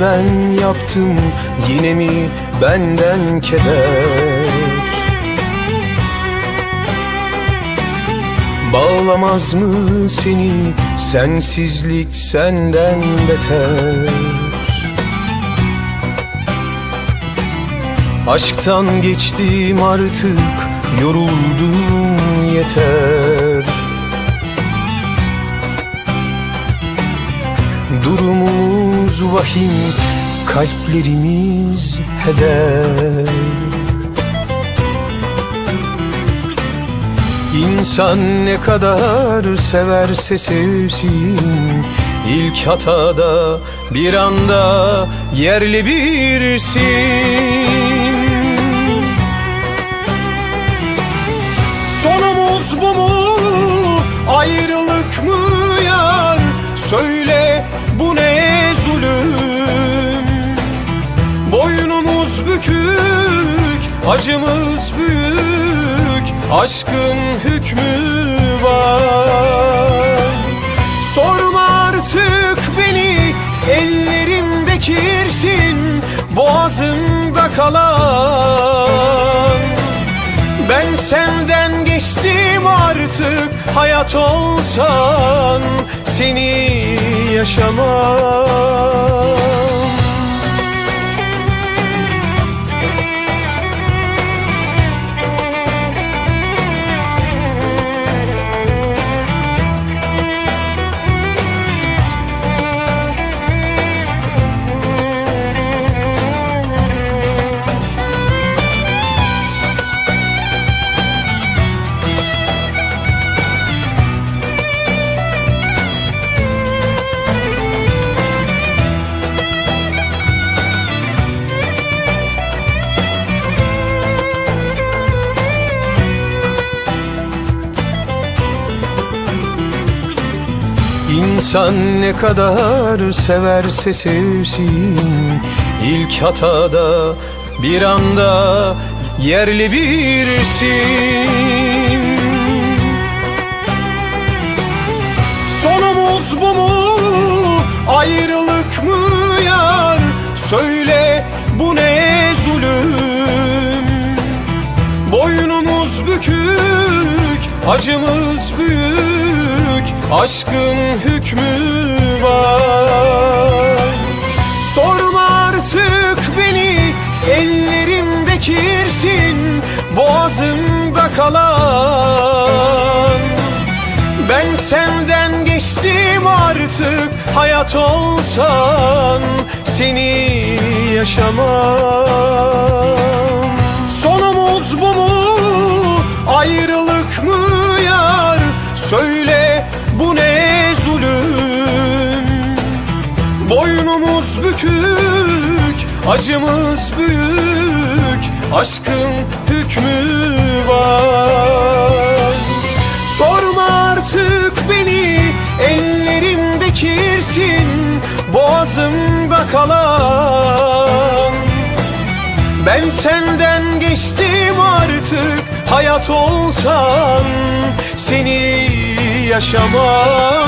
ben yaptım? Yine mi benden keder? Bağlamaz mı seni? Sensizlik senden beter. Aşktan geçtim artık yoruldum yeter Durumumuz vahim kalplerimiz heder İnsan ne kadar severse sevsin İlk hatada bir anda yerli birsin Sonumuz bu mu? Ayrılık mı yar? Söyle Boynumuz bükük, acımız büyük, aşkın hükmü var. Sorma artık beni, ellerimde kirsin, boğazımda kalan. Ben senden geçtim artık hayat olsan seni yaşamam İnsan ne kadar severse sevsin ilk hatada bir anda yerli birsin Sonumuz bu mu? Ayrılık mı yar? Söyle bu ne zulüm? Boynumuz bükük, acımız büyük, aşkın hükmü var. Sorma artık beni, ellerimde kirsin, boğazımda kalan. Ben senden geçtim artık hayat olsan seni yaşamam Boynumuz bükük, acımız büyük, aşkın hükmü var. Sorma artık beni, ellerimde kirsin, boğazımda kalan. Ben senden geçtim artık hayat olsan seni yaşamam